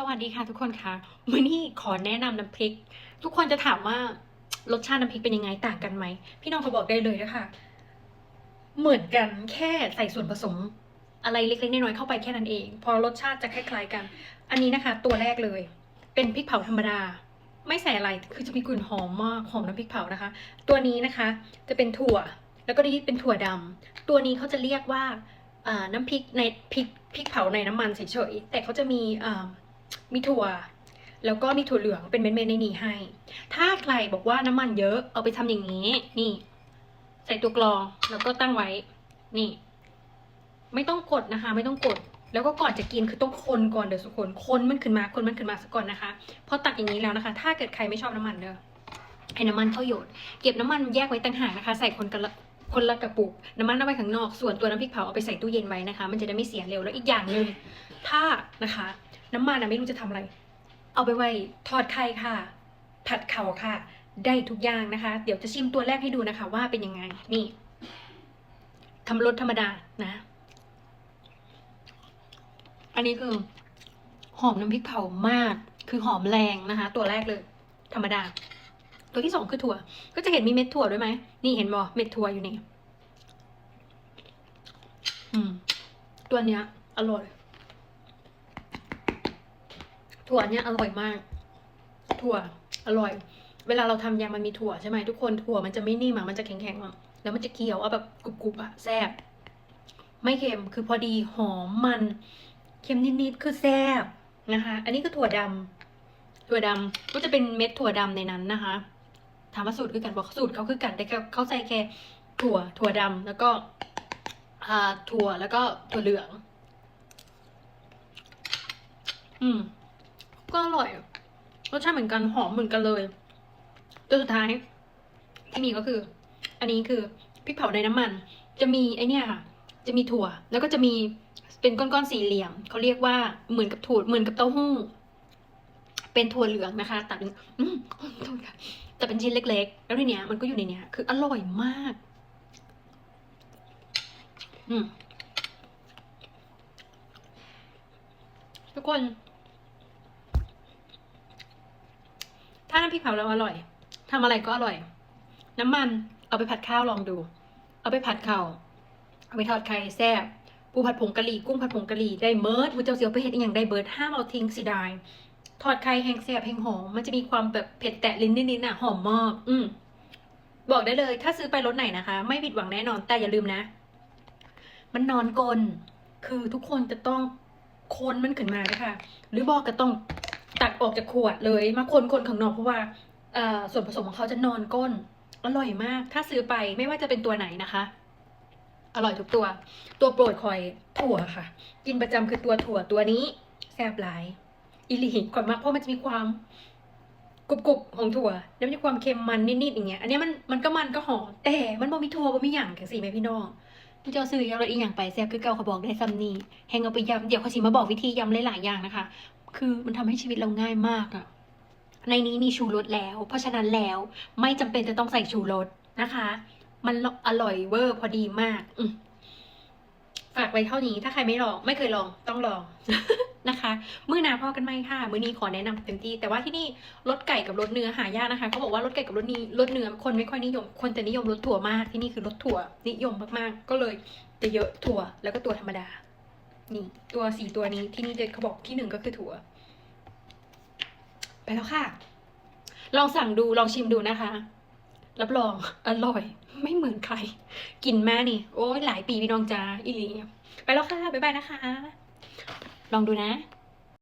สวัสดีค่ะทุกคนคะวันนี้ขอแนะนำน้ำพริก ทุกคนจะถามว่ารสชาติน้ำพริกเป็นยังไงต่างกันไหม พี่น้องเขาบอกได้เลยนะคะ เหมือนกันแค่ใส่ส่วนผสม อะไรเล็กๆน้อยๆเข้าไปแค่นั้นเอง พอรสชาติจะคล้าย ๆกัน อันนี้นะคะ ตัวแรกเลย เป็นพริกเผาธรรมดา ไม่ใส่อะไรคือจะมีกลิ่นหอมมากหอมน้ำพริกเผานะคะ ตัวนี้นะคะ จะเป็นถั่ว แล้วก็นี่เป็นถั่วดำตัวนี้เขาจะเรียกว่าน้ำพริกในพริกพริกเผาในน้ำมันเฉยๆแต่เขาจะมีอ มีถั่ว แล้วก็มีถั่วเหลืองเป็นเม็ดๆในนี้ให้ ถ้าใครบอกว่าน้ำมันเยอะเอาไปทำอย่างนี้ นี่ ใส่ตัวกรองแล้วก็ตั้งไว้ นี่ ไม่ต้องกดนะคะ ไม่ต้องกด แล้วก็ก่อนจะกินคือต้องคนก่อนเดี๋ยวสุกคนคนมันขึ้นมาคนมันขึ้นมาสักก่อนนะคะพอตักอย่างนี้แล้วนะคะ ถ้าเกิดใครไม่ชอบน้ำมันเด้อให้น้ำมันเข้าโยดเก็บน้ำมันแยกไว้ต่างหากนะคะ ใส่คนกันละคนละกระปุก น้ำมันเอาไว้ข้างนอก ส่วนตัวน้ำพริกเผาเอาไปใส่ตู้เย็นไว้นะคะ มันจะได้ไม่เสียเร็วแล้วอีกอย่างหนึ่งถ้านะคะ น้ำมันนะไม่รู้จะทำอะไร เอาไปไว้ทอดไข่ค่ะ ผัดเข่าค่ะ ได้ทุกอย่างนะคะ เดี๋ยวจะชิมตัวแรกให้ดูนะคะ ว่าเป็นยังไง นี่ทำรสธรรมดานะ อันนี้คือ หอมน้ำพริกเผามาก คือหอมแรงนะคะ ตัวแรกเลย ธรรมดา ตัวที่สองคือถั่ว ก็จะเห็นมีเม็ดถั่วด้วยไหม นี่เห็นบอเม็ดถั่วอยู่นี่ อืม ตัวเนี้ย อร่อย ถั่วเนี้ยอร่อยมาก ถั่วอร่อย เวลาเราทำยำมันมีถั่วใช่ไหมทุกคนถั่วมันจะไม่นิ่มอะมันจะแข็งๆอะแล้วมันจะเคี้ยวเอาแบบกรุบๆอะแซ่บไม่เค็มคือพอดีหอมมัน เค็มนิดๆคือแซ่บนะคะ อันนี้คือถั่วดำถั่วดำก็จะเป็นเม็ดถั่วดำในนั้นนะคะถามว่าสูตรคือกันบอกสูตรเขาคือกันแต่เขาเขาใส่แค่ถั่ว ถั่วดำแล้วก็ถั่วแล้วก็ถั่วเหลือง อืม ก็อร่อยรสชาติเหมือนกันหอมเหมือนกันเลยตัวสุดท้ายที่มีก็คือ อันนี้คือพริกเผาในน้ำมัน จะมีไอเนี่ยค่ะ จะมีถั่ว แล้วก็จะมีเป็นก้อนๆสี่เหลี่ยมเขาเรียกว่าเหมือนกับถั่วเหมือนกับเต้าหู้ เป็นถั่วเหลืองนะคะ ตัดเป็นอืมโทษค่ะแต่เป็นชิ้นเล็ก ๆ แล้วในเนี้ยมันก็อยู่ในเนี้ย คืออร่อยมาก อืมทุกคน ถ้าน้ำพริกเผาเราอร่อยทำอะไรก็อร่อย น้ำมันเอาไปผัดข้าวลองดู เอาไปผัดข้าวเอาไปทอดไข่แซ่บปูผัดผงกะหรี่กุ้งผัดผงกะหรี่ได้เมิร์ดมูเจ้าเสียวไปเห็ดอย่างได้เบิร์ดห้ามเอาทิ้งสิได้ทอดไข่แห้งแซ่บแห้งหอมมันจะมีความแบบเผ็ดแตะลิ้นนิดๆน่ะหอมมากอืมบอกได้เลย ถ้าซื้อไปรถไหนนะคะ ไม่ผิดหวังแน่นอนแต่อย่าลืมนะ มันนอนกลนคือทุกคนจะต้องคนมันขึ้นมานะคะหรือบอกก็ต้อง ตักออกจากขวดเลยมาคนคนข้างนอกเพราะว่าส่วนผสมของเขาจะนอนก้น อร่อยมาก ถ้าซื้อไปไม่ว่าจะเป็นตัวไหนนะคะ อร่อยทุกตัว ตัวโปรดคอยถั่วค่ะ กินประจำคือตัวถั่วตัวนี้แซ่บหลายอีหลีก่อนมากเพราะมันจะมีความกรุบๆของถั่ว แล้วมีความเค็มมันนิดๆอย่างเงี้ย อันนี้มันมันก็มันก็หอมแต่มันบ่มีถั่วบ่มีหยังแค่สิแม่พี่น้องพี่เจ้าซื้อยำรสอีกอย่างไปแซ่บคือเก่าเขาบอกได้ซ้ำนี่แหงเอาไปยำเดี๋ยวเขาสิมาบอกวิธียำหลายๆอย่างนะคะ คือมันทำให้ชีวิตเราง่ายมากอะในนี้มีชูรสแล้ว เพราะฉะนั้นแล้วไม่จำเป็นจะต้องใส่ชูรสนะคะ มันอร่อยเวอร์พอดีมากอืฝากไว้เท่านี้ ถ้าใครไม่ลอง ไม่เคยลองต้องลองนะคะมื้อนาพอกันไหมค่ะ มื้อนี้ขอแนะนำเต็มที่ แต่ว่าที่นี่รสไก่กับรสเนื้อหายากนะคะเขาบอกว่ารสไก่กับรสนี้รสเนื้อคนไม่ค่อยนิยม คนจะนิยมรสถั่วมาก ที่นี่คือรสถั่วนิยมมากๆ ก็เลยจะเยอะถั่วแล้วก็ตัวธรรมดา นี่ตัวสี่ตัวนี้ที่นี่เด็ดเขาบอกที่หนึ่งก็คือถั่ว ไปแล้วค่ะ ลองสั่งดูลองชิมดูนะคะ รับรองอร่อย ไม่เหมือนใคร กินมานี่ โอ้ยหลายปีพี่น้องจ้าอีหลีไปแล้วค่ะ บ๊ายบายนะคะ ลองดูนะ